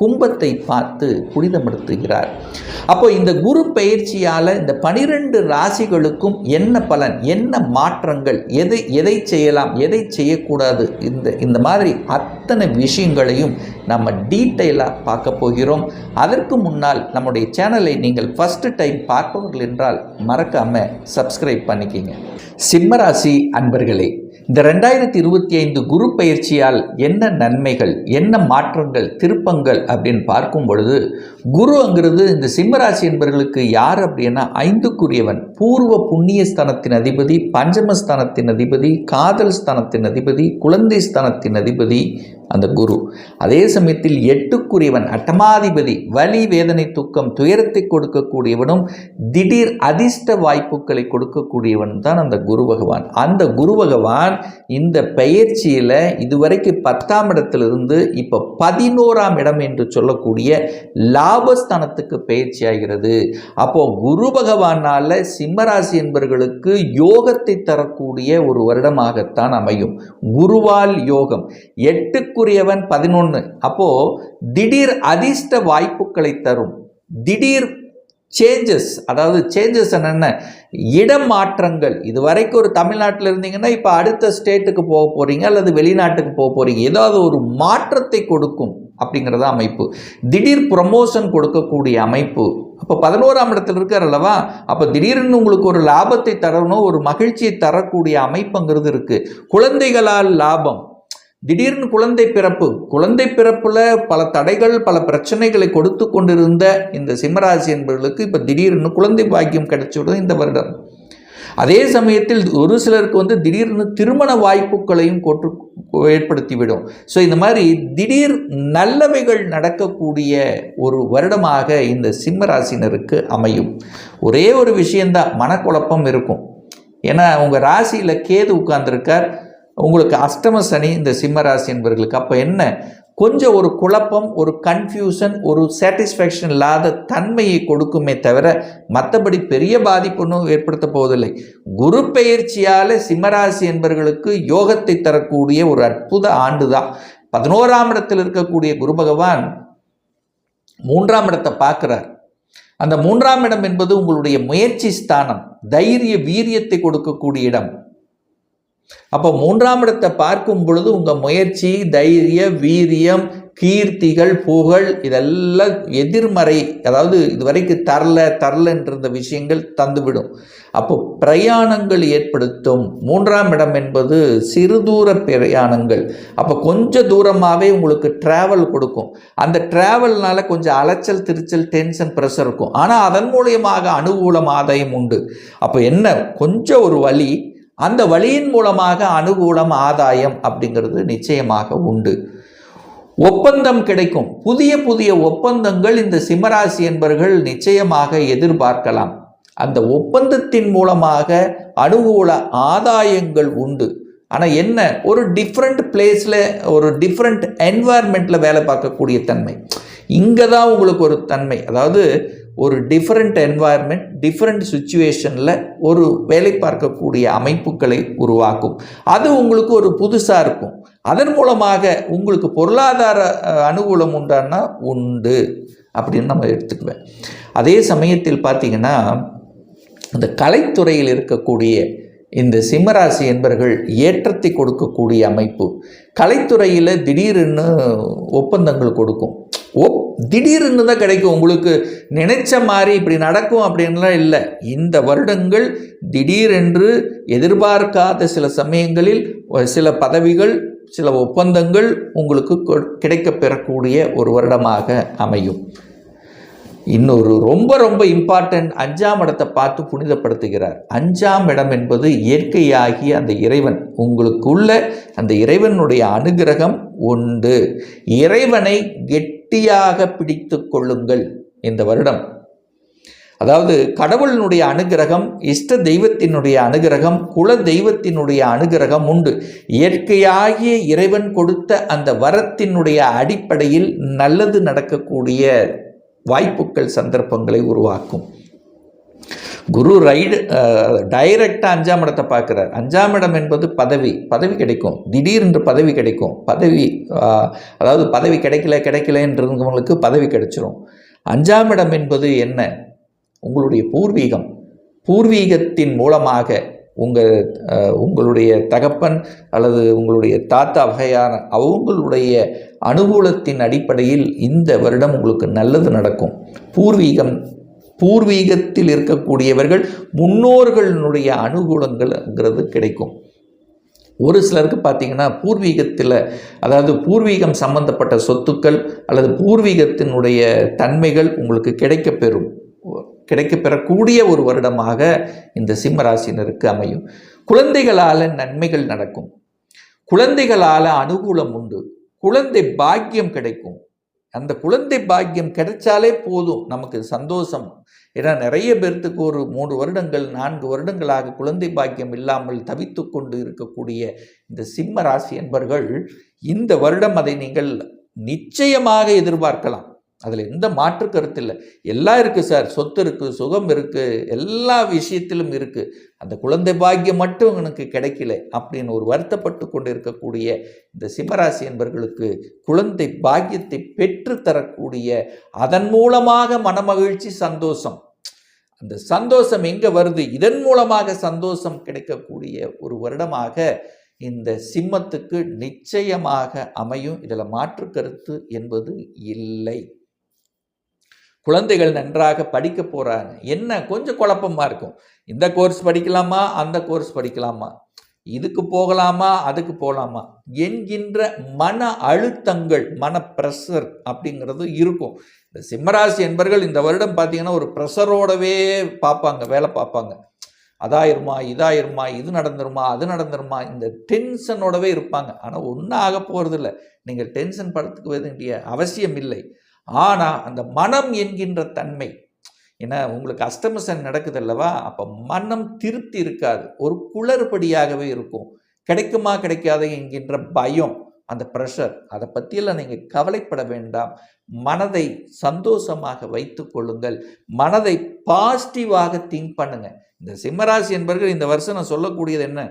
கும்பத்தை பார்த்து புனிதப்படுத்துகிறார். அப்போ இந்த குரு பயிற்சியால் இந்த பனிரெண்டு ராசிகளுக்கும் என்ன பலன் என்ன மாற்றங்கள் எதை எதை செய்யலாம் எதை செய்யக்கூடாது இந்த இந்த மாதிரி அத்தனை விஷயங்களையும் நம்ம டீட்டெயிலாக பார்க்க போகிறோம். அதற்கு முன்னால் நம்முடைய சேனலை நீங்கள் ஃபஸ்ட்டு டைம் பார்ப்பவர்கள் என்றால் மறக்காமல் சப்ஸ்கிரைப் பண்ணிக்கிங்க. சிம்மராசி அன்பர்களே இந்த ரெண்டாயிரத்தி இருபத்தி ஐந்து குரு பயிற்சியால் என்ன நன்மைகள் என்ன மாற்றங்கள் திருப்பங்கள் அப்படின்னு பார்க்கும் பொழுது குருங்கிறது இந்த சிம்மராசி என்பவர்களுக்கு யார் அப்படின்னா ஐந்துக்குரியவன். பூர்வ புண்ணிய ஸ்தானத்தின் அதிபதி பஞ்சமஸ்தானத்தின் அதிபதி காதல் ஸ்தானத்தின் அதிபதி குழந்தை ஸ்தானத்தின் அதிபதி அந்த குரு. அதே சமயத்தில் எட்டுக்குரியவன் அட்டமாதிபதி வலி வேதனை துக்கம் துயரத்தை கொடுக்கக்கூடியவனும் திடீர் அதிர்ஷ்ட வாய்ப்புகளை கொடுக்கக்கூடியவன் தான் அந்த குரு பகவான். அந்த குரு பகவான் இந்த பெயர்ச்சியில் இதுவரைக்கும் பத்தாம் இடத்திலிருந்து இப்போ பதினோராம் இடம் என்று சொல்லக்கூடிய லாபஸ்தானத்துக்கு பயிற்சி ஆகிறது அப்போ குரு பகவானால் சிம்மராசி என்பவர்களுக்கு யோகத்தை தரக்கூடிய ஒரு வருடமாகத்தான் அமையும். குருவால் யோகம். எட்டுக்குரியவன் பதினொன்று அப்போ திடீர் அதிர்ஷ்ட வாய்ப்புகளை தரும். திடீர் சேஞ்சஸ் அதாவது சேஞ்சஸ் என்னென்ன? இடமாற்றங்கள் இது வரைக்கும் ஒரு தமிழ்நாட்டில் இருந்தீங்கன்னா இப்போ அடுத்த ஸ்டேட்டுக்கு போக போகிறீங்க அல்லது வெளிநாட்டுக்கு போக போகிறீங்க ஏதாவது ஒரு மாற்றத்தை கொடுக்கும் அப்படிங்கிறத அமைப்பு. திடீர் ப்ரமோஷன் கொடுக்கக்கூடிய அமைப்பு. அப்போ பதினோராம் இடத்துல இருக்கார் அல்லவா? அப்போ திடீர்னு உங்களுக்கு ஒரு லாபத்தை தரணும் ஒரு மகிழ்ச்சியை தரக்கூடிய அமைப்புங்கிறது இருக்குது குழந்தைகளால் லாபம். திடீர்னு குழந்தை பிறப்பு. குழந்தை பிறப்பில் பல தடைகள் பல பிரச்சனைகளை கொடுத்து கொண்டிருந்த இந்த சிம்மராசி என்பவர்களுக்கு இப்போ திடீர்னு குழந்தை பாக்கியம் கிடைச்சிவிடும் இந்த வருடம். அதே சமயத்தில் ஒரு சிலருக்கு வந்து திடீர்னு திருமண வாய்ப்புகளையும் கொற்று ஏற்படுத்திவிடும். ஸோ இந்த மாதிரி திடீர் நல்லவைகள் நடக்கக்கூடிய ஒரு வருடமாக இந்த சிம்மராசினருக்கு அமையும். ஒரே ஒரு விஷயந்தான் மனக்குழப்பம் இருக்கும். ஏன்னா உங்கள் ராசியில் கேது உட்கார்ந்துருக்கார். உங்களுக்கு அஷ்டம சனி இந்த சிம்மராசி என்பவர்களுக்கு அப்போ என்ன? கொஞ்சம் ஒரு குழப்பம் ஒரு கன்ஃபியூஷன் ஒரு சாட்டிஸ்ஃபேக்ஷன் இல்லாத தன்மையை கொடுக்குமே தவிர மற்றபடி பெரிய பாதிப்புன்னு ஏற்படுத்த போவதில்லை. குரு பெயர்ச்சியால் சிம்மராசி என்பவர்களுக்கு யோகத்தை தரக்கூடிய ஒரு அற்புத ஆண்டு தான் பதினோராம் இடத்தில் இருக்கக்கூடிய குரு பகவான் மூன்றாம் இடத்தை பார்க்குறார். அந்த மூன்றாம் இடம் என்பது உங்களுடைய முயற்சி ஸ்தானம் தைரிய வீரியத்தை கொடுக்கக்கூடிய இடம். அப்போ மூன்றாம் இடத்தை பார்க்கும் பொழுது உங்கள் முயற்சி தைரிய வீரியம் கீர்த்திகள் புகழ் இதெல்லாம் எதிர்மறை அதாவது இதுவரைக்கும் தரல தரலன்ற விஷயங்கள் தந்துவிடும். அப்போ பிரயாணங்கள் ஏற்படுத்தும். மூன்றாம் இடம் என்பது சிறுதூர பிரயாணங்கள். அப்போ கொஞ்சம் தூரமாகவே உங்களுக்கு ட்ராவல் கொடுக்கும். அந்த ட்ராவல்னால கொஞ்சம் அலைச்சல் திருச்சல் டென்ஷன் ப்ரெஷர் இருக்கும். ஆனால் அதன் மூலியமாக அனுகூலம் ஆதாயம் உண்டு. அப்போ என்ன? கொஞ்சம் ஒரு வழி அந்த வழியின் மூலமாக அனுகூலம் ஆதாயம் அப்படிங்கிறது நிச்சயமாக உண்டு. ஒப்பந்தம் கிடைக்கும். புதிய புதிய ஒப்பந்தங்கள் இந்த சிம்மராசி என்பர்கள் நிச்சயமாக எதிர்பார்க்கலாம். அந்த ஒப்பந்தத்தின் மூலமாக அனுகூல ஆதாயங்கள் உண்டு. ஆனால் என்ன? ஒரு டிஃப்ரெண்ட் பிளேஸில் ஒரு டிஃப்ரெண்ட் என்வாயர்மெண்ட்டில் வேலை பார்க்கக்கூடிய தன்மை. இங்கே தான் உங்களுக்கு ஒரு தன்மை. அதாவது ஒரு டிஃப்ரெண்ட் என்வாயர்மெண்ட் டிஃப்ரெண்ட் சுச்சுவேஷனில் ஒரு வேலை பார்க்கக்கூடிய அமைப்புகளை உருவாக்கும். அது உங்களுக்கு ஒரு புதுசாக இருக்கும். அதன் மூலமாக உங்களுக்கு பொருளாதார அனுகூலம் உண்டானா உண்டு அப்படின்னு நம்ம எடுத்துக்குவேன். அதே சமயத்தில் பார்த்திங்கன்னா இந்த கலைத்துறையில் இருக்கக்கூடிய இந்த சிம்மராசி என்பர்கள் ஏற்றத்தை கொடுக்கக்கூடிய அமைப்பு. கலைத்துறையில் திடீர்னு ஒப்பந்தங்கள் கொடுக்கும். ஓ திடீர்னு தான் கிடைக்கும். உங்களுக்கு நினைச்ச மாதிரி இப்படி நடக்கும் அப்படின்லாம் இல்லை. இந்த வருடங்கள் திடீரென்று எதிர்பார்க்காத சில சமயங்களில் சில பதவிகள் சில ஒப்பந்தங்கள் உங்களுக்கு கிடைக்கப் பெறக்கூடிய ஒரு வருடமாக அமையும். இன்னொரு ரொம்ப ரொம்ப இம்பார்ட்டன்ட் அஞ்சாம் இடத்தை பார்த்து புனிதப்படுத்துகிறார். அஞ்சாம் இடம் என்பது இயற்கையாகிய அந்த இறைவன். உங்களுக்குள்ள அந்த இறைவனுடைய அனுகிரகம் உண்டு. இறைவனை கெட்டியாக பிடித்து கொள்ளுங்கள் இந்த வருடம். அதாவது கடவுளினுடைய அனுகிரகம் இஷ்ட தெய்வத்தினுடைய அனுகிரகம் குல தெய்வத்தினுடைய அனுகிரகம் உண்டு. இயற்கையாகிய இறைவன் கொடுத்த அந்த வரத்தினுடைய அடிப்படையில் நல்லது நடக்கக்கூடிய வாய்ப்புகள் சந்தர்ப்பங்களை உருவாக்கும். குரு ரைடு டைரெக்டாக அஞ்சாம் இடத்தை பார்க்குறார். அஞ்சாம் இடம் என்பது பதவி பதவி கிடைக்கும். திடீரென்று பதவி கிடைக்கும். பதவி அதாவது பதவி கிடைக்கல கிடைக்கலன்றவங்களுக்கு பதவி கிடைச்சிரும். அஞ்சாம் இடம் என்பது என்ன? உங்களுடைய பூர்வீகம். பூர்வீகத்தின் மூலமாக உங்கள் உங்களுடைய தகப்பன் அல்லது உங்களுடைய தாத்தா வகையான அவங்களுடைய அனுகூலத்தின் அடிப்படையில் இந்த வருடம் உங்களுக்கு நல்லது நடக்கும். பூர்வீகம் பூர்வீகத்தில் இருக்கக்கூடியவர்கள் முன்னோர்களினுடைய அனுகூலங்கள்ங்கிறது கிடைக்கும். ஒரு சிலருக்கு பார்த்தீங்கன்னா பூர்வீகத்தில் அதாவது பூர்வீகம் சம்பந்தப்பட்ட சொத்துக்கள் அல்லது பூர்வீகத்தினுடைய தன்மைகள் உங்களுக்கு கிடைக்கப்பெறும். கிடைக்கப்பெறக்கூடிய ஒரு வருடமாக இந்த சிம்மராசினருக்கு அமையும். குழந்தைகளால் நன்மைகள் நடக்கும். குழந்தைகளால் அனுகூலம் உண்டு. குழந்தை பாக்கியம் கிடைக்கும். அந்த குழந்தை பாக்கியம் கிடைச்சாலே போதும். நமக்கு சந்தோஷம். ஏன்னா நிறைய பேர்த்துக்கு ஒரு மூன்று வருடங்கள் நான்கு வருடங்களாக குழந்தை பாக்கியம் இல்லாமல் தவித்து கொண்டு இருக்கக்கூடிய இந்த சிம்ம ராசி என்பர்கள் இந்த வருடம் அதை நீங்கள் நிச்சயமாக எதிர்பார்க்கலாம். அதில் எந்த மாற்று கருத்து இல்லை. எல்லாம் இருக்குது சார். சொத்து இருக்குது சுகம் இருக்குது எல்லா விஷயத்திலும் இருக்குது அந்த குழந்தை பாக்கியம் மட்டும் எனக்கு கிடைக்கல அப்படின்னு ஒரு வருத்தப்பட்டு கொண்டு இருக்கக்கூடிய இந்த சிம்மராசி என்பர்களுக்கு குழந்தை பாக்கியத்தை பெற்று தரக்கூடிய அதன் மூலமாக மனமகிழ்ச்சி சந்தோஷம். அந்த சந்தோஷம் எங்கே வருது? இதன் மூலமாக சந்தோஷம் கிடைக்கக்கூடிய ஒரு வருடமாக இந்த சிம்மத்துக்கு நிச்சயமாக அமையும். இதில் மாற்று கருத்து என்பது இல்லை. குழந்தைகள் நன்றாக படிக்க போகிறாங்க என்ன? கொஞ்சம் குழப்பமாக இருக்கும். இந்த கோர்ஸ் படிக்கலாமா? அந்த கோர்ஸ் படிக்கலாமா? இதுக்கு போகலாமா? அதுக்கு போகலாமா என்கின்ற மன அழுத்தங்கள் மன ப்ரெஷர் அப்படிங்கிறது இருக்கும். இந்த சிம்மராசி என்பர்கள் இந்த வருடம் பார்த்தீங்கன்னா ஒரு ப்ரெஷரோடவே பார்ப்பாங்க வேலை பார்ப்பாங்க. அதாயிருமா இதாயிருமா இது நடந்துருமா அது நடந்துருமா? இந்த டென்ஷனோடவே இருப்பாங்க. ஆனால் ஒன்றும் ஆக போகிறதில்ல நீங்கள் டென்ஷன் படுத்துக்க வேண்டிய அவசியம் இல்லை. ஆனால் அந்த மனம் என்கின்ற தன்மை ஏன்னா உங்களுக்கு அஸ்தமசன் நடக்குது அல்லவா அப்போ மனம் திருப்தி இருக்காது. ஒரு குளறுபடியாகவே இருக்கும். கிடைக்குமா கிடைக்காது என்கின்ற பயம் அந்த ப்ரெஷர் அதை பற்றியெல்லாம் நீங்கள் கவலைப்பட வேண்டாம். மனதை சந்தோஷமாக வைத்து கொள்ளுங்கள். மனதை பாசிட்டிவாக திங்க் பண்ணுங்கள் இந்த சிம்மராசி என்பவர்கள் இந்த வருஷம் நான் சொல்லக்கூடியது என்ன?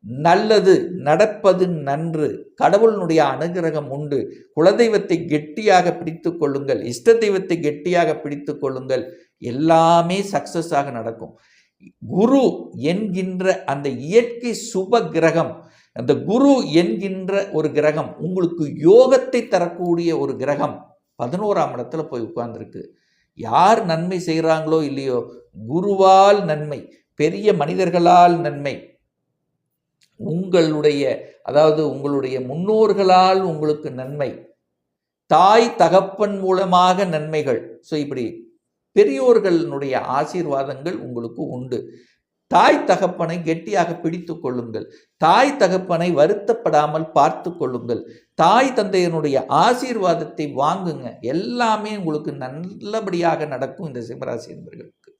நல்லது நடப்பது நன்று. கடவுளினுடைய அனுகிரகம் உண்டு. குலதெய்வத்தை கெட்டியாக பிடித்து கொள்ளுங்கள். இஷ்ட தெய்வத்தை கெட்டியாக பிடித்து கொள்ளுங்கள். எல்லாமே சக்சஸாக நடக்கும். குரு என்கின்ற அந்த இயற்கை சுப கிரகம் அந்த குரு என்கின்ற ஒரு கிரகம் உங்களுக்கு யோகத்தை தரக்கூடிய ஒரு கிரகம் பதினோராம் இடத்துல போய் உட்கார்ந்துருக்கு. யார் நன்மை செய்கிறாங்களோ இல்லையோ? குருவால் நன்மை பெரிய மனிதர்களால் நன்மை. உங்களுடைய அதாவது உங்களுடைய முன்னோர்களால் உங்களுக்கு நன்மை தாய் தகப்பன் மூலமாக நன்மைகள். ஸோ இப்படி பெரியோர்களுடைய ஆசீர்வாதங்கள் உங்களுக்கு உண்டு. தாய் தகப்பனை கெட்டியாக பிடித்து கொள்ளுங்கள். தாய் தகப்பனை வருத்தப்படாமல் பார்த்து கொள்ளுங்கள். தாய் தந்தையனுடைய ஆசீர்வாதத்தை வாங்குங்க. எல்லாமே உங்களுக்கு நல்லபடியாக நடக்கும் இந்த சிம்மராசி என்பர்களுக்கு.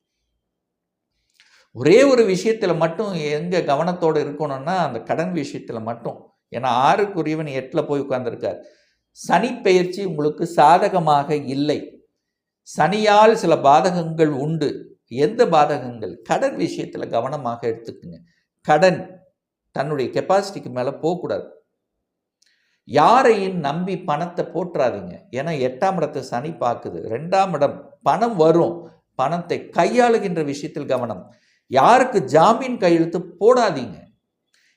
ஒரே ஒரு விஷயத்தில் மட்டும் எங்கே கவனத்தோடு இருக்கணும்னா அந்த கடன் விஷயத்தில் மட்டும். ஏன்னா ஆறுக்குரியவன் எட்டில் போய் உட்கார்ந்துருக்கார். சனி பெயர்ச்சி உங்களுக்கு சாதகமாக இல்லை. சனியால் சில பாதகங்கள் உண்டு. எந்த பாதகங்கள்? கடன் விஷயத்தில் கவனமாக எடுத்துக்குங்க. கடன் தன்னுடைய கெப்பாசிட்டிக்கு மேலே போகக்கூடாது. யாரையும் நம்பி பணத்தை போட்டுறாதீங்க ஏன்னா எட்டாம் இடத்தை சனி பார்க்குது. ரெண்டாம் இடம் பணம் வரும். பணத்தை கையாளுகின்ற விஷயத்தில் கவனம். யாருக்கு ஜாமீன் கையெழுத்து போடாதீங்க.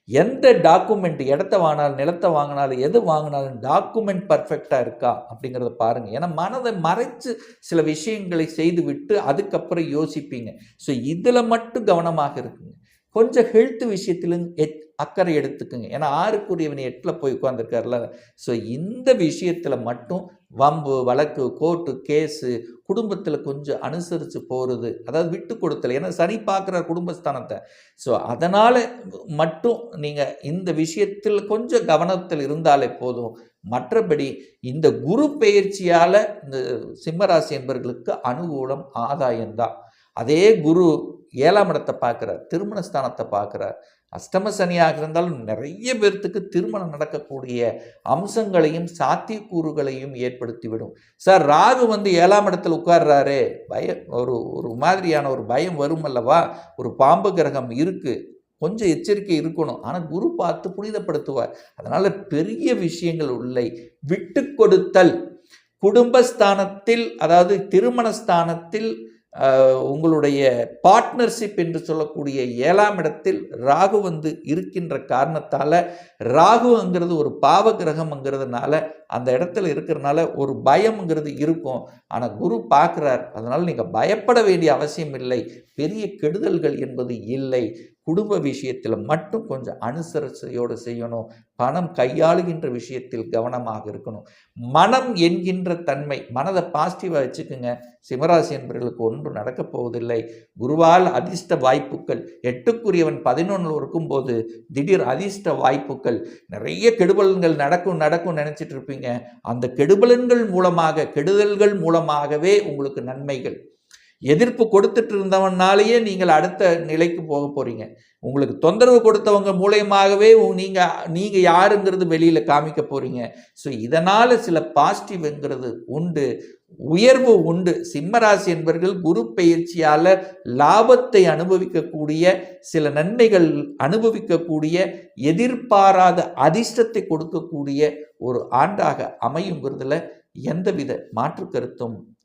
எந்த டாக்குமெண்ட் இடத்த வாங்கினாலும் நிலத்தை வாங்கினாலும் எது வாங்கினாலும் டாக்குமெண்ட் பர்ஃபெக்டாக இருக்கா அப்படிங்கிறத பாருங்கள் ஏன்னா மனதை மறைச்சு சில விஷயங்களை செய்து விட்டு அதுக்கப்புறம் யோசிப்பீங்க. ஸோ இதில் மட்டும் கவனமாக இருக்குங்க. கொஞ்சம் ஹெல்த் விஷயத்திலும் எச் அக்கறை எடுத்துக்குங்க. ஏன்னா ஆறுக்குரியவன் எட்டில் போய் உட்காந்துருக்காருல ஸோ இந்த விஷயத்தில் மட்டும் வம்பு வழக்கு கோர்ட்டு கேஸு குடும்பத்தில் கொஞ்சம் அனுசரித்து போகிறது அதாவது விட்டு கொடுத்தல. ஏன்னா சனி பார்க்குற குடும்பஸ்தானத்தை. ஸோ அதனால் மட்டும் நீங்கள் இந்த விஷயத்தில் கொஞ்சம் கவனத்தில் இருந்தாலே போதும். மற்றபடி இந்த குரு பயிற்சியால் இந்த சிம்மராசி என்பவர்களுக்கு அனுகூலம் ஆதாயம்தான் அதே குரு ஏழாம் இடத்தை பார்க்குறார் திருமணஸ்தானத்தை பார்க்குறார் அஷ்டம சனியாக இருந்தாலும் நிறைய பேர்த்துக்கு திருமணம் நடக்கக்கூடிய அம்சங்களையும் சாத்தியக்கூறுகளையும் ஏற்படுத்திவிடும். சார் ராகு வந்து ஏழாம் இடத்துல உட்கார்றாரு. பய ஒரு ஒரு மாதிரியான ஒரு பயம் வரும் அல்லவா? ஒரு பாம்பு கிரகம் இருக்குது கொஞ்சம் எச்சரிக்கை இருக்கணும். ஆனால் குரு பார்த்து புனிதப்படுத்துவார். அதனால் பெரிய விஷயங்கள் உள்ளே விட்டு கொடுத்தல். குடும்பஸ்தானத்தில் அதாவது திருமணஸ்தானத்தில் ஸ்தானத்தில் உங்களுடைய பார்ட்னர்ஷிப் என்று சொல்லக்கூடிய ஏழாம் இடத்தில் ராகு வந்து இருக்கின்ற காரணத்தால் ராகுங்கிறது ஒரு பாவ கிரகம்ங்கிறதுனால அந்த இடத்துல இருக்கிறனால ஒரு பயம்ங்கிறது இருக்கும். ஆனால் குரு பார்க்குறார். அதனால் நீங்கள் பயப்பட வேண்டிய அவசியம் இல்லை. பெரிய கெடுதல்கள் என்பது இல்லை. குடும்ப விஷயத்தில் மட்டும் கொஞ்சம் அனுசரிசையோடு செய்யணும். பணம் கையாளுகின்ற விஷயத்தில் கவனமாக இருக்கணும். மனம் என்கின்ற தன்மை மனதை பாசிட்டிவாக வச்சுக்கோங்க. சிம்மராசி என்பவர்களுக்கு ஒன்றும் நடக்கப் போவதில்லை. குருவால் அதிர்ஷ்ட வாய்ப்புகள் எட்டுக்குரியவன் பதினொன்றில் இருக்கும்போது திடீர் அதிர்ஷ்ட வாய்ப்புகள் நிறைய கெடுபலன்கள் நடக்கும் நடக்கும் நினச்சிட்டு இருப்பீங்க. அந்த கெடுபலன்கள் மூலமாக கெடுதல்கள் மூலமாகவே உங்களுக்கு நன்மைகள். எதிர்ப்பு கொடுத்துட்டு இருந்தவனாலேயே நீங்கள் அடுத்த நிலைக்கு போக போறீங்க. உங்களுக்கு தொந்தரவு கொடுத்தவங்க மூலயமாகவே நீங்கள் நீங்க நீங்க யாருங்கிறது வெளியில காமிக்க போறீங்க. ஸோ இதனால சில பாசிட்டிவ்ங்கிறது உண்டு உயர்வு உண்டு. சிம்மராசி என்பவர்கள் குரு பயிற்சியால் லாபத்தை அனுபவிக்கக்கூடிய சில நன்மைகள் அனுபவிக்கக்கூடிய எதிர்பாராத அதிர்ஷ்டத்தை கொடுக்கக்கூடிய ஒரு ஆண்டாக அமையுங்கிறதுல எந்தவித மாற்று கருத்தும்